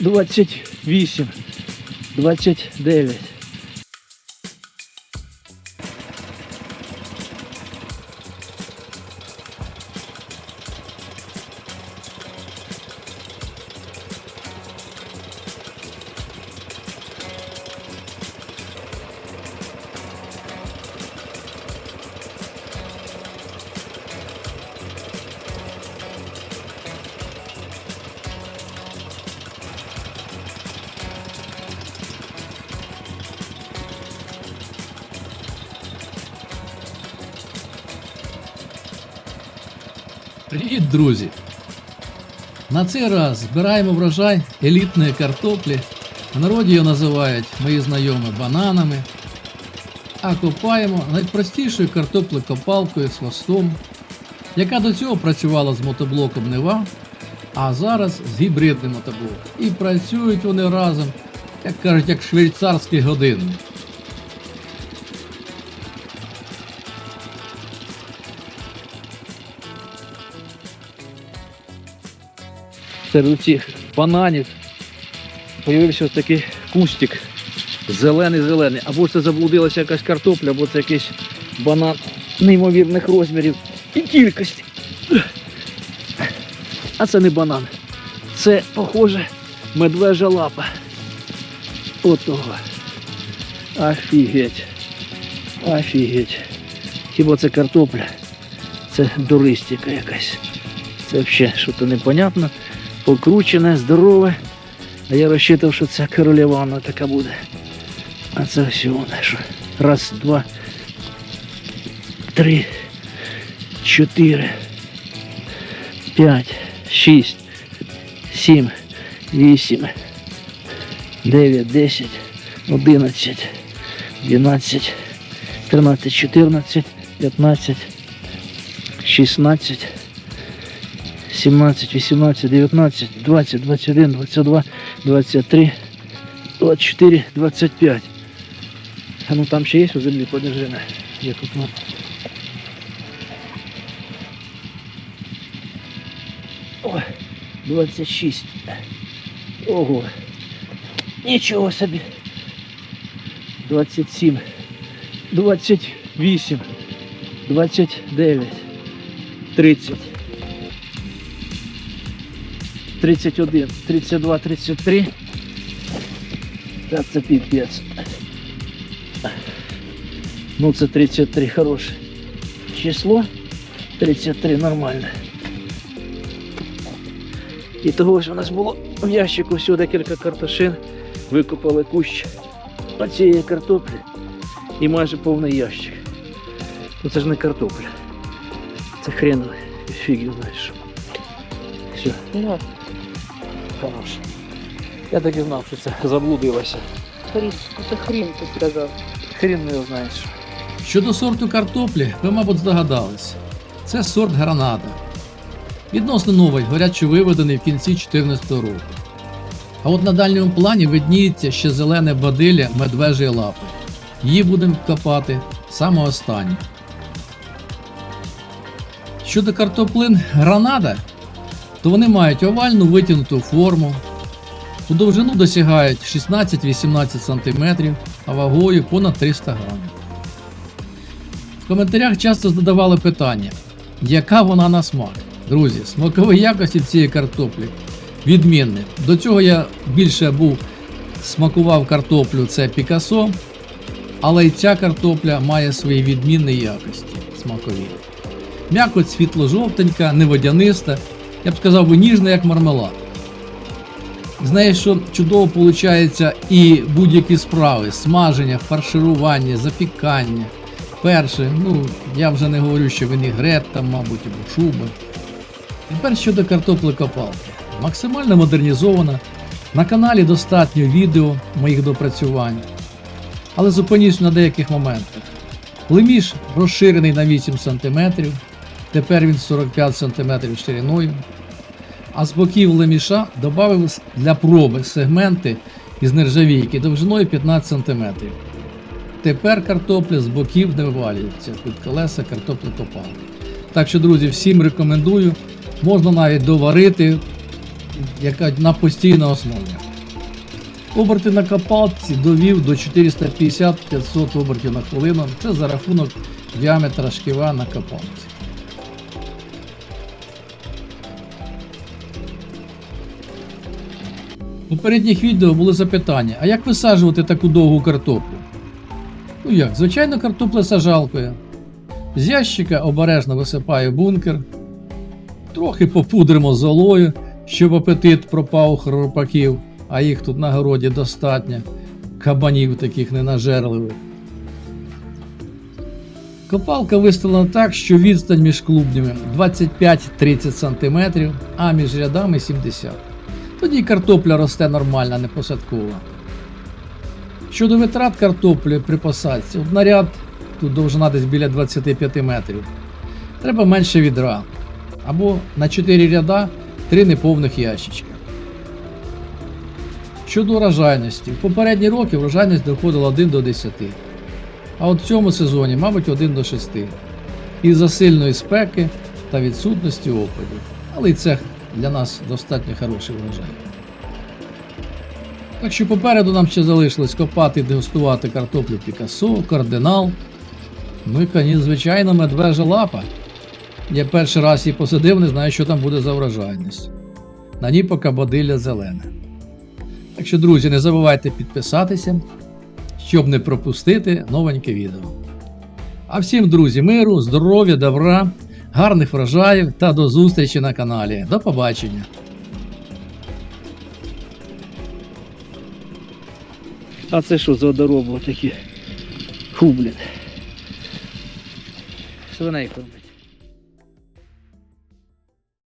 28, 29. Привіт, друзі! На цей раз збираємо врожай елітної картоплі. В народі його називають мої знайомі бананами. А копаємо найпростішою картоплекопалкою з хвостом, яка до цього працювала з мотоблоком Нева, а зараз з гібридним мотоблоком. І працюють вони разом, як кажуть, як швейцарський годинник. Серед цих бананів появився ось такий кустик. Зелений-зелений. Або це заблудилася якась картопля, або це якийсь банан неймовірних розмірів і кількості. А це не банан. Це, похоже, медвежа лапа. Отого. Офігеть. Офігеть. Хіба це картопля? Це дуристика якась. Це взагалі щось непонятне покручене, здорове. А я розчитав, що це королевана така буде. А це все вона що. Раз, два, три, чотири, п'ять, шість, сім, вісім, дев'ять, десять, одинадцять, дванадцять, тринадцять, чотирнадцять, п'ятнадцять, шістнадцять. 17, 18, 19, 20, 21, 22, 23, 24, 25. А ну там ще є у землі, подержи на. Є тут ну. Ой, 26. Ого. Нічого собі. 27, 28, 29, 30. 31, 32, 33. Та це піпець. Ну це 33 хороше. Число 33 нормальне. І того ось у нас було в ящику всього декілька картошин. Викопали кущ оцієї картоплі і майже повний ящик. Ну це ж не картопля. Це хрен фіг знаєш. Все. Ну, Я так і знав, що це заблудилося. хрін, це хрін ти сказав. Хрін не знаєш. Щодо сорту картоплі, ви, мабуть, здогадались. Це сорт гранада. Відносно новий, горячо виведений в кінці 2014 року. А от на дальньому плані видніється ще зелене бадилля медвежої лапи. Її будемо копати саме останнє. Щодо картоплин гранада, то вони мають овальну витягнуту форму, у довжину досягають 16-18 см, а вагою понад 300 грамів. В коментарях часто задавали питання, яка вона на смак. Друзі, смакові якості цієї картоплі відмінні. До цього я більше був смакував картоплю, це Пікасо, але й ця картопля має свої відмінні якості смакові. М'якоть світло-жовтенька, неводяниста, я б сказав би ніжна, як мармелад. З нею що чудово виходить і будь-які справи: смаження, фарширування, запікання. Перше, ну я вже не говорю, що вінігрет там, мабуть, або шуба. Тепер щодо картоплекопалки. Максимально модернізована. На каналі достатньо відео моїх допрацювань. Але зупинюсь на деяких моментах. Леміш розширений на 8 см, тепер він 45 см шириною. А з боків леміша додав для проби сегменти із нержавійки довжиною 15 см. Тепер картопля з боків не вивалюється під колеса картоплекопалки. Так що, друзі, всім рекомендую. Можна навіть доварити на постійній основі. Оберти на копалці довів до 450-500 обертів на хвилину. Це за рахунок діаметра шківа на копалці. Попередніх відео були запитання, а як висаджувати таку довгу картоплю? Ну як, звичайно, картопля сажалкою. З ящика обережно висипаю бункер, трохи попудримо золою, щоб апетит пропав хропаків, а їх тут на городі достатньо, кабанів таких ненажерливих. Копалка виставлена так, що відстань між клубнями 25-30 см, а між рядами 70 Тоді й картопля росте нормально, не посадкова. Щодо витрат картоплі при посадці, одна ряд тут довжина десь біля 25 метрів. Треба менше відра. Або на 4 ряда 3 неповних ящичка. Щодо урожайності, в попередні роки врожайність доходила 1 до 10. А от в цьому сезоні, мабуть, 1 до 6. Із-за сильної спеки та відсутності опадів. Але і це для нас достатньо хороший врожай. Так що попереду нам ще залишилось копати і дегустувати картоплю Пікасо, кардинал. Ну і коні, звичайно, медвежа лапа. Я перший раз її посадив, не знаю, що там буде за врожайність. На ній поки бодилля зелене. Так що, друзі, не забувайте підписатися, щоб не пропустити новеньке відео. А всім, друзі, миру, здоров'я, добра, гарних врожаїв та до зустрічі на каналі. До побачення! А це що за дорогу такі? Фу, блін. Свиней.